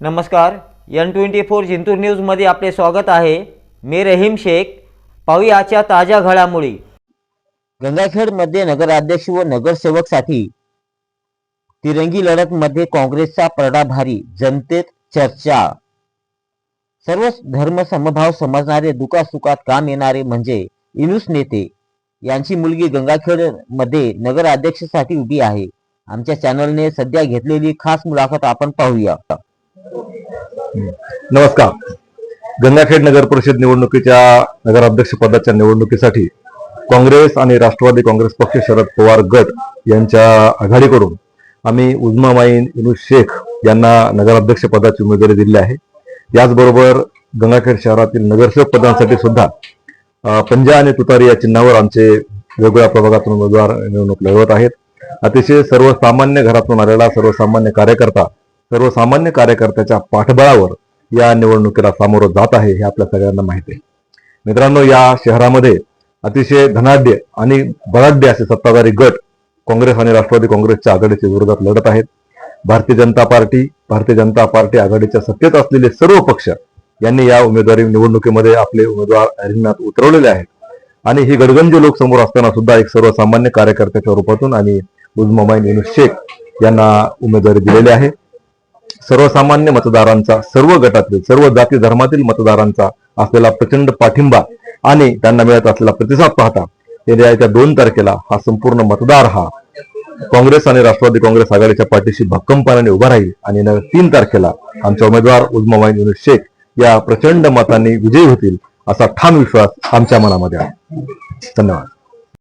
नमस्कार N twenty four Jintur न्यूजमध्ये आपले स्वागत आहे. मी रहीम शेख. पाहुयाच्या ताज्या घडामोडी. गंगाखेडमध्ये नगराध्यक्ष व नगरसेवकसाठी तिरंगी लढतमध्ये काँग्रेसचा परडा भारी जनतेत चर्चा. सर्व धर्म समभाव समजणारे दुखासुखात काम येणारे म्हणजे इनुस नेते. यांची मुलगी गंगाखेडमध्ये नगराध्यक्षसाठी उभी आहे. आमच्या चॅनलने सध्या घेतलेली खास मुलाखत आपण पाहूया. नमस्कार. गंगाखेड नगर परिषद निवडणुकीच्या नगराध्यक्ष पदाच्या निवडणुकीसाठी काँग्रेस आणि राष्ट्रवादी काँग्रेस पक्ष शरद पवार गट यांच्या आघाडीकडून आम्ही उजमा माईन युनुस शेख यांना नगराध्यक्ष पदाची उमेदवारी दिली आहे. याचबरोबर गंगाखेड शहरातील नगरसेवक पदांसाठी सुद्धा पंजा आणि तुतारी या चिन्हावर आमचे वेगवेगळ्या प्रभागातून उमेदवार निवडणूक लढवत आहेत. अतिशय सर्वसामान्य घरातून आलेला सर्वसामान्य कार्यकर्ता सर्वसामान्य कार्यकर्त्याच्या पाठबळावर या निवडणुकीला सामोरं जात आहे हे आपल्या सगळ्यांना माहिती आहे. मित्रांनो या शहरामध्ये अतिशय धनाढ्य आणि बलाढ्य असे सत्ताधारी गट काँग्रेस आणि राष्ट्रवादी काँग्रेसच्या आघाडीच्या विरोधात लढत आहेत. भारतीय जनता पार्टी भारतीय जनता पार्टी आघाडीच्या सत्तेत असलेले सर्व पक्ष यांनी या उमेदवारी निवडणुकीमध्ये आपले उमेदवार रिंगणात उतरवलेले आहेत. आणि ही गडगंज लोक समोर असताना सुद्धा एक सर्वसामान्य कार्यकर्त्याच्या रूपातून आणि उजमाबाई युनुस शेख यांना उमेदवारी दिलेली आहे. सर्वसामान्य मतदारांचा सर्व गटातील सर्व जाती धर्मातील मतदारांचा असलेला प्रचंड पाठिंबा आणि त्यांना मिळत असलेला प्रतिसाद पाहता येत्या दोन तारखेला हा संपूर्ण मतदार हा काँग्रेस आणि राष्ट्रवादी काँग्रेस आघाडीच्या पाठीशी भक्कमपणाने उभा राहील आणि तीन तारखेला आमच्या उमेदवार उजमाबाई युनुस शेख या प्रचंड मतांनी विजयी होतील असा ठाम विश्वास आमच्या मनामध्ये आहे. धन्यवाद.